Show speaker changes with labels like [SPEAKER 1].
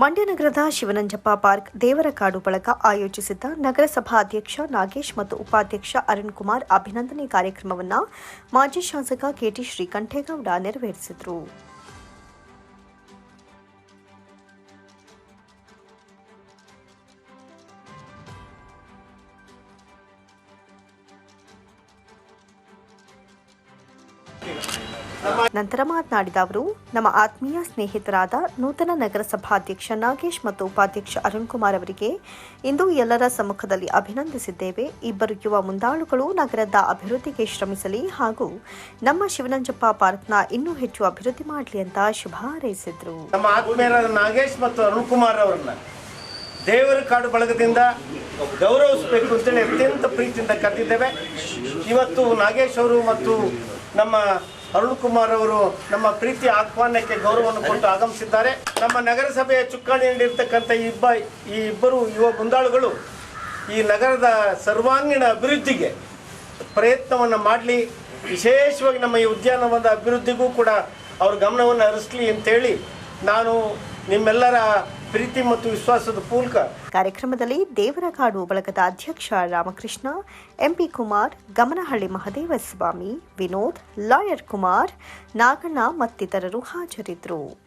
[SPEAKER 1] ಮಂಡ್ಯ ನಗರದ ಶಿವನಂಜಪ್ಪ ಪಾರ್ಕ್ ದೇವರಕಾಡು ಬಳಗ ಆಯೋಜಿಸಿದ್ದ ನಗರಸಭಾ ಅಧ್ಯಕ್ಷ ನಾಗೇಶ್ ಮತ್ತು ಉಪಾಧ್ಯಕ್ಷ ಅರುಣ್ ಕುಮಾರ್ ಅಭಿನಂದನೆ ಕಾರ್ಯಕ್ರಮವನ್ನು ಮಾಜಿ ಶಾಸಕ ಕೆಟಿ ಶ್ರೀಕಂಠೇಗೌಡ ನೆರವೇರಿಸಿದರು. ನಂತರ ಮಾತನಾಡಿದ ಅವರು, ನಮ್ಮ ಆತ್ಮೀಯ ಸ್ನೇಹಿತರಾದ ನೂತನ ನಗರಸಭಾಧ್ಯಕ್ಷ ನಾಗೇಶ್ ಮತ್ತು ಉಪಾಧ್ಯಕ್ಷ ಅರುಣ್ ಕುಮಾರ್ ಅವರಿಗೆ ಇಂದು ಎಲ್ಲರ ಸಮ್ಮುಖದಲ್ಲಿ ಅಭಿನಂದಿಸಿದ್ದೇವೆ. ಇಬ್ಬರು ಯುವ ಮುಂದಾಳುಗಳು ನಗರದ ಅಭಿವೃದ್ಧಿಗೆ ಶ್ರಮಿಸಲಿ ಹಾಗೂ ನಮ್ಮ ಶಿವನಂಜಪ್ಪ ಪಾರ್ಕ್ನ ಇನ್ನೂ ಹೆಚ್ಚು ಅಭಿವೃದ್ಧಿ ಮಾಡಲಿ ಅಂತ ಶುಭ ಹಾರೈಸಿದ್ರು.
[SPEAKER 2] ನಮ್ಮ ಆತ್ಮೀಯರಾದ ನಾಗೇಶ್ ಮತ್ತು ಅರುಣ್ ಕುಮಾರ್ ಅವರನ್ನ ದೇವರ ಕಾಡು ಬಳಗದಿಂದ ಗೌರವಿಸಬೇಕು ಅಂತೇಳಿ ಅತ್ಯಂತ ಪ್ರೀತಿಯಿಂದ ಕರೆದಿದ್ದೇವೆ. ಇವತ್ತು ನಾಗೇಶ್ ಅವರು ಮತ್ತು ನಮ್ಮ ಅರುಣ್ ಕುಮಾರ್ ಅವರು ನಮ್ಮ ಪ್ರೀತಿ ಆಹ್ವಾನಕ್ಕೆ ಗೌರವವನ್ನು ಕೊಟ್ಟು ಆಗಮಿಸಿದ್ದಾರೆ. ನಮ್ಮ ನಗರಸಭೆಯ ಚುಕ್ಕಾಣಿ ನೀಡಿರ್ತಕ್ಕಂಥ ಈ ಇಬ್ಬ ಈ ಇಬ್ಬರು ಯುವ ಮುಂದಾಳುಗಳು ಈ ನಗರದ ಸರ್ವಾಂಗೀಣ ಅಭಿವೃದ್ಧಿಗೆ ಪ್ರಯತ್ನವನ್ನು ಮಾಡಲಿ. ವಿಶೇಷವಾಗಿ ನಮ್ಮ ಈ ಉದ್ಯಾನವನದ ಅಭಿವೃದ್ಧಿಗೂ ಕೂಡ ಅವ್ರ ಗಮನವನ್ನು ಹರಿಸ್ಲಿ ಅಂತೇಳಿ ನಾನು ನಿಮ್ಮೆಲ್ಲರ ಪ್ರೀತಿ ಮತ್ತು ವಿಶ್ವಾಸದ ಪೂಲ್ಕ.
[SPEAKER 1] ಕಾರ್ಯಕ್ರಮದಲ್ಲಿ ದೇವರಕಾಡು ಬಳಗದ ಅಧ್ಯಕ್ಷ Ramakrishna M P Kumar, Gamanahalli Mahadeva Swamy, Vinod, lawyer Kumar, Naganna ಮತ್ತಿತರರು ಹಾಜರಿದ್ದರು.